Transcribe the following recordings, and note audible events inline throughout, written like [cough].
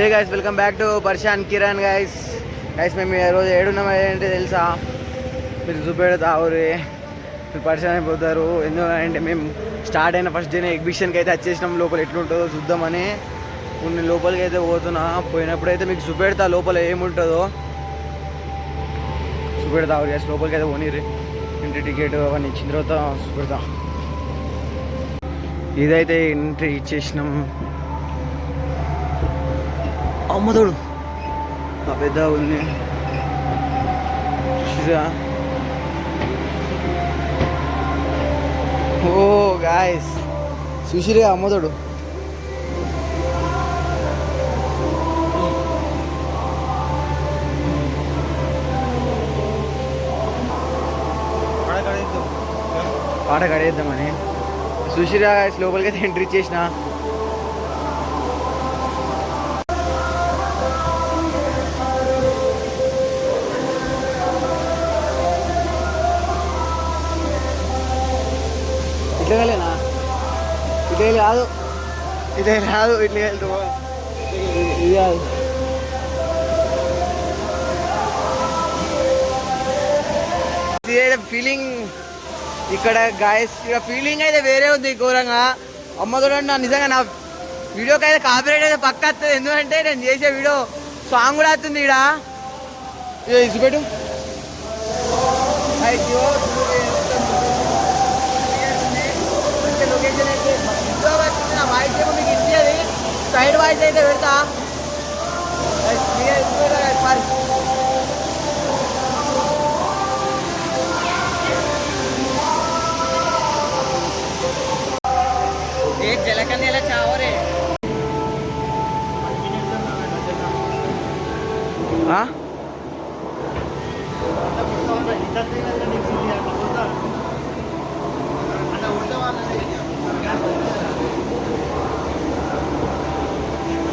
Hey guys welcome back to Parshan Kiran guys guys మేము ఈ రోజు ఏడున్నాం ఏంటి తెలుసా? మీరు చూపెడతా ఊరి. మీరు పర్షాన్ అయిపోతారు. ఎందుకంటే మేము స్టార్ట్ అయిన ఫస్ట్ డే ఎగ్జిబిషన్కి అయితే వచ్చేసినాం. లోపల ఎట్లుంటుందో చూద్దామని కొన్ని లోపలికి అయితే పోతున్నా. పోయినప్పుడైతే మీకు చూపెడతా లోపల ఏముంటుందో. చూపెడతా ఊరి. గైస్ లోపలికి అయితే పోనీరు ఎంట్రీ టికెట్ అవన్నీ ఇచ్చిన తర్వాత చూపెడతా. ఇదైతే ఎంట్రీ ఇచ్చేసినాం. అమ్మదోడు ఆ పెద్ద ఉంది. చూసిరా? ఓ గాయస్. చూసిరే అమ్మదోడు పాట కడేద్దామని. guys, లోపలికి అయితే ఎంట్రీ చేసిన ఇట్లా వెళ్ళి కాదు ఇట్లా వెళ్తూ ఇది కాదు ఫీలింగ్ ఇక్కడ గాయస్ ఇక్కడ ఫీలింగ్ అయితే వేరే ఉంది ఘోరంగా. అమ్మ చూడండి నా నిజంగా నా వీడియోకి అయితే కాపీరైట్ అయితే పక్క వస్తుంది ఎందుకంటే నేను చేసే వీడియో సాంగ్ కూడా వస్తుంది ఇక్కడ ఇదో ఇసుపెట్టు అయ్యో, సైడ్ వాయిస్ అయితే పెడతా Guys, clear ఇసుపెట్టు guys,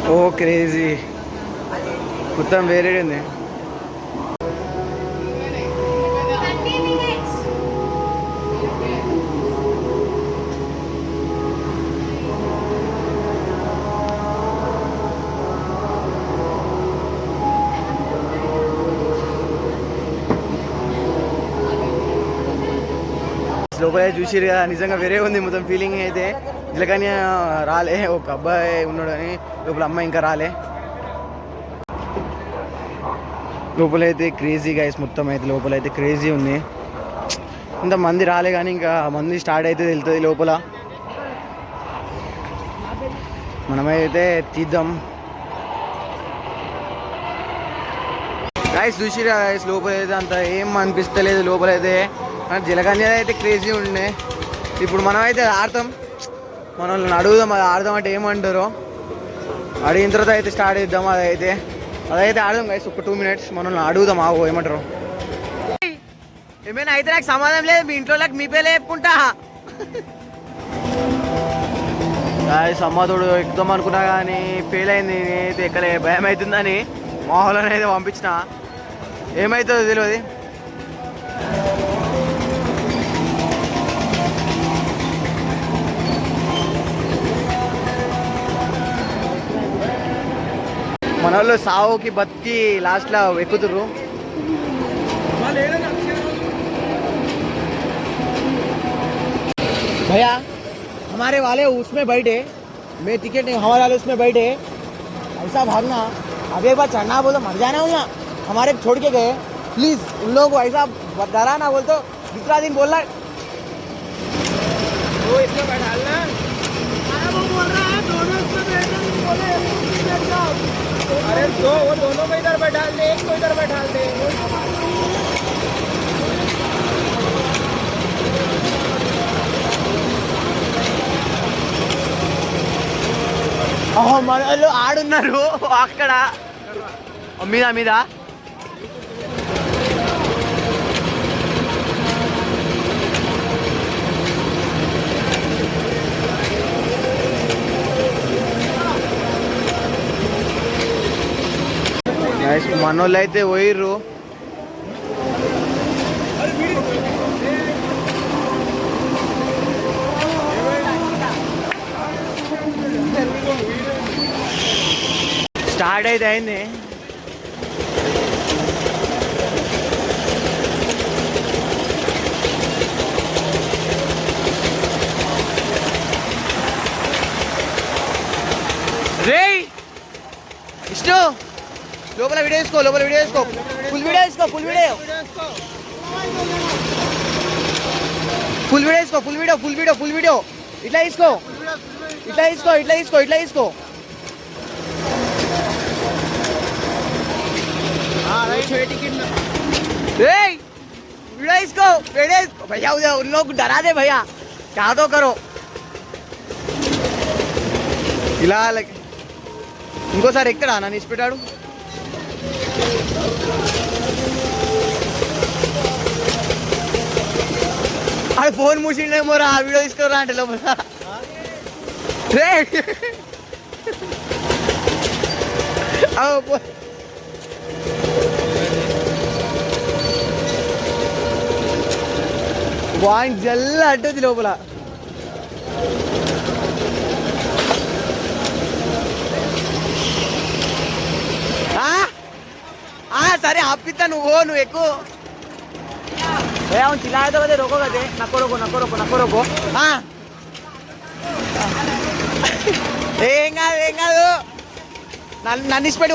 ఓ క్రేజీ. మొత్తం వేరే ఉంది. లోపల చూసిరు కదా నిజంగా వేరే ఉంది మొత్తం ఫీలింగ్ అయితే. ఇలాకని రాలే ఒక అబ్బాయి ఉన్నాడు అని లోపల అమ్మాయి ఇంకా రాలే. లోపల అయితే క్రేజీ గైస్ మొత్తం అయితే లోపల అయితే క్రేజీ ఉంది. ఇంత మంది రాలే కానీ ఇంకా మంది స్టార్ట్ అయితే వెళ్తుంది లోపల. మనమైతే తీద్దాం. గాయస్ చూసిరా గాయస్ లోపల అయితే అంత ఏం అనిపిస్తలేదు లోపల అయితే జలకన్య అయితే క్రేజీ ఉండే. ఇప్పుడు మనం అయితే ఆడతాం. మనల్ని అడుగుదాం అది ఆడదాం అంటే ఏమంటారో. అడిగిన తర్వాత అయితే స్టార్ట్ చేద్దాం అదైతే. అదైతే ఆడదాం గైస్ ఒక టూ మినిట్స్ మనల్ని అడుగుదాం ఆగో ఏమంటారు? ఏమైనా అయితే నాకు సమాధానం లేదు మీ ఇంట్లో మీ పేలే చెప్పుకుంటా. గాయస్ అమ్మతోడు ఎక్కుదాం అనుకున్నా కానీ ఫెయిల్ అయింది నేనైతే ఎక్కలే భయం అవుతుందని మాహోలను అయితే పంపించిన. ఏమవుతుందో తెలియదు మన వాళ్ళు సావుకి బతికి లాస్ట్లో ఎక్కుతుర్రు भैया हमारे वाले उसमें बैठे मैं टिकट नहीं हमारे वाले उसमें बैठे ऐसा भागना अब एक बार चढ़ना बोलो मर जाना हो ना हमारे छोड़ के गए प्लीज उन लोगों को ऐसा डरा ना बोल तो दूसरा दिन बोलना वो इसमें बैठालना अरे दो वो दोनों को इधर बैठा दे एक को इधर बैठा दे ఓహో మన వాళ్ళు ఆడున్నారు అక్కడ మీద మీద మనోళ్ళు అయితే పోయిర్రు. స్టార్ట్ అయితే అయింది. రే ఇష్టం లోపల వీడియో తీసుకో లోపల వీడియో తీసుకో ఫుల్ వీడియో తీసుకో ఫుల్ వీడియో ఫుల్ వీడియో తీసుకో full video full video full video ఇట్లా తీసుకో ఇట్లా తీసుకో ఇట్లా తీసుకో ఇట్లా తీసుకో ए वीडियो इसको वीडियो भैया उधर उन लोग डरा दे भैया क्या तो करो ఇలా అలాగే ఇంకోసారి ఎక్కడ నన్ను ఇచ్చిపెట్టాడు అది ఫోన్ మూసిండేమో రా వీడియో తీసుకోరా అంటే లోపల రేయ్. అవ్వ, పో. వాయిన్ జల్ల అంటుంది లోపల సరే ఆపిస్తా నువ్వు నువ్వు ఎక్కువ. ఏ అవును చిల్లాయితో కదే రోకో కదే నక్కో రోకో నక్కో రోకో నక్కో రోకో ఆ. ఏం కాదు ఏం కాదు. నన్ను నన్ను ఇచ్చిపెట్టి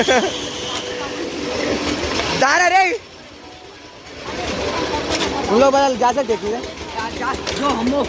[laughs] नो दारा रे। उन लोग बदल जा सकते जो हम लोग